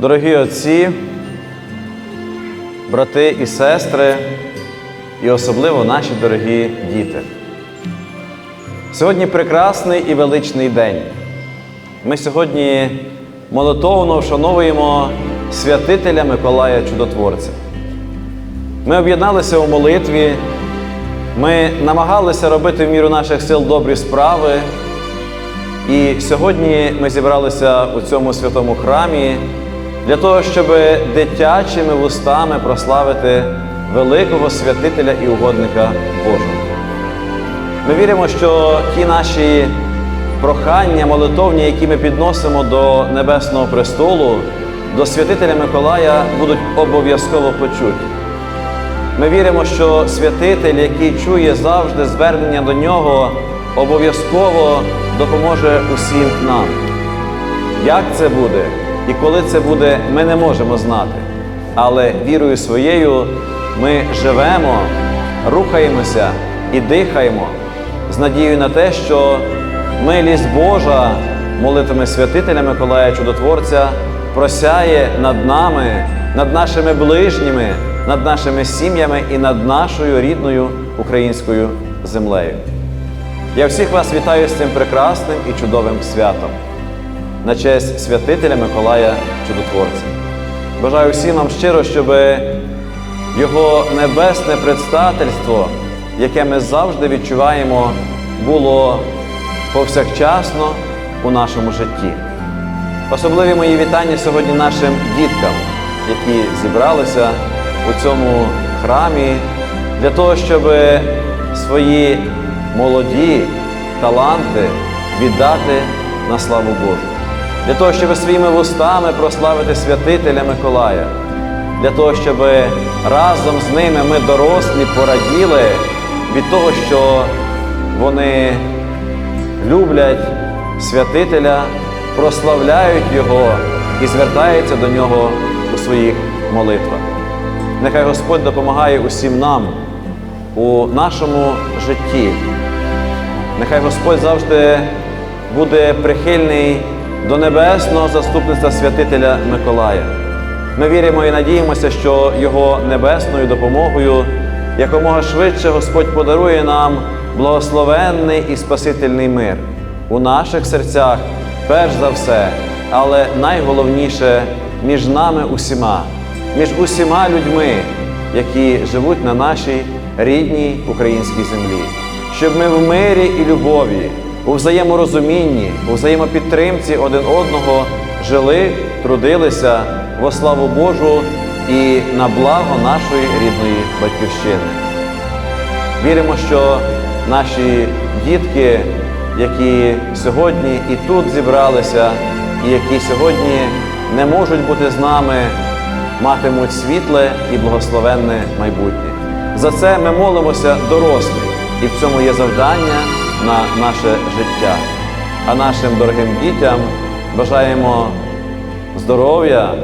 Дорогі отці, брати і сестри, і особливо наші дорогі діти. Сьогодні прекрасний і величний день. Ми сьогодні молитовно вшановуємо святителя Миколая Чудотворця. Ми об'єдналися у молитві, ми намагалися робити в міру наших сил добрі справи. І сьогодні ми зібралися у цьому святому храмі для того, щоб дитячими вустами прославити великого святителя і угодника Божого. Ми віримо, що ті наші прохання молитовні, які ми підносимо до Небесного престолу, до святителя Миколая, будуть обов'язково почуті. Ми віримо, що святитель, який чує завжди звернення до нього, обов'язково допоможе усім нам. Як це буде і коли це буде, ми не можемо знати. Але вірою своєю ми живемо, рухаємося і дихаємо з надією на те, що милість Божа молитвами святителя Миколая Чудотворця просяє над нами, над нашими ближніми, над нашими сім'ями і над нашою рідною українською землею. Я всіх вас вітаю з цим прекрасним і чудовим святом на честь святителя Миколая Чудотворця. Бажаю всім нам щиро, щоб його небесне предстательство, яке ми завжди відчуваємо, було повсякчасно у нашому житті. Особливі мої вітання сьогодні нашим діткам, які зібралися у цьому храмі для того, щоб свої молоді таланти віддати на славу Божу, для того, щоб своїми вустами прославити святителя Миколая, для того, щоб разом з ними ми дорослі пораділи від того, що вони люблять святителя, прославляють Його і звертаються до нього у своїх молитвах. Нехай Господь допомагає усім нам у нашому житті. Нехай Господь завжди буде прихильний до небесного заступництва святителя Миколая. Ми віримо і надіємося, що Його небесною допомогою якомога швидше Господь подарує нам благословенний і спасительний мир у наших серцях, перш за все, але найголовніше між нами усіма, між усіма людьми, які живуть на нашій рідній українській землі, щоб ми в мирі і любові, у взаєморозумінні, у взаємопідтримці один одного жили, трудилися во славу Божу і на благо нашої рідної батьківщини. Віримо, що наші дітки, які сьогодні і тут зібралися, і які сьогодні не можуть бути з нами, матимуть світле і благословенне майбутнє. За це ми молимося дорослі, і в цьому є завдання на наше життя. А нашим дорогим дітям бажаємо здоров'я,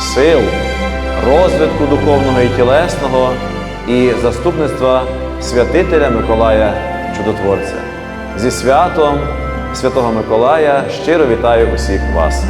сил, розвитку духовного і тілесного і заступництва святителя Миколая Чудотворця. Зі святом Святого Миколая щиро вітаю усіх вас.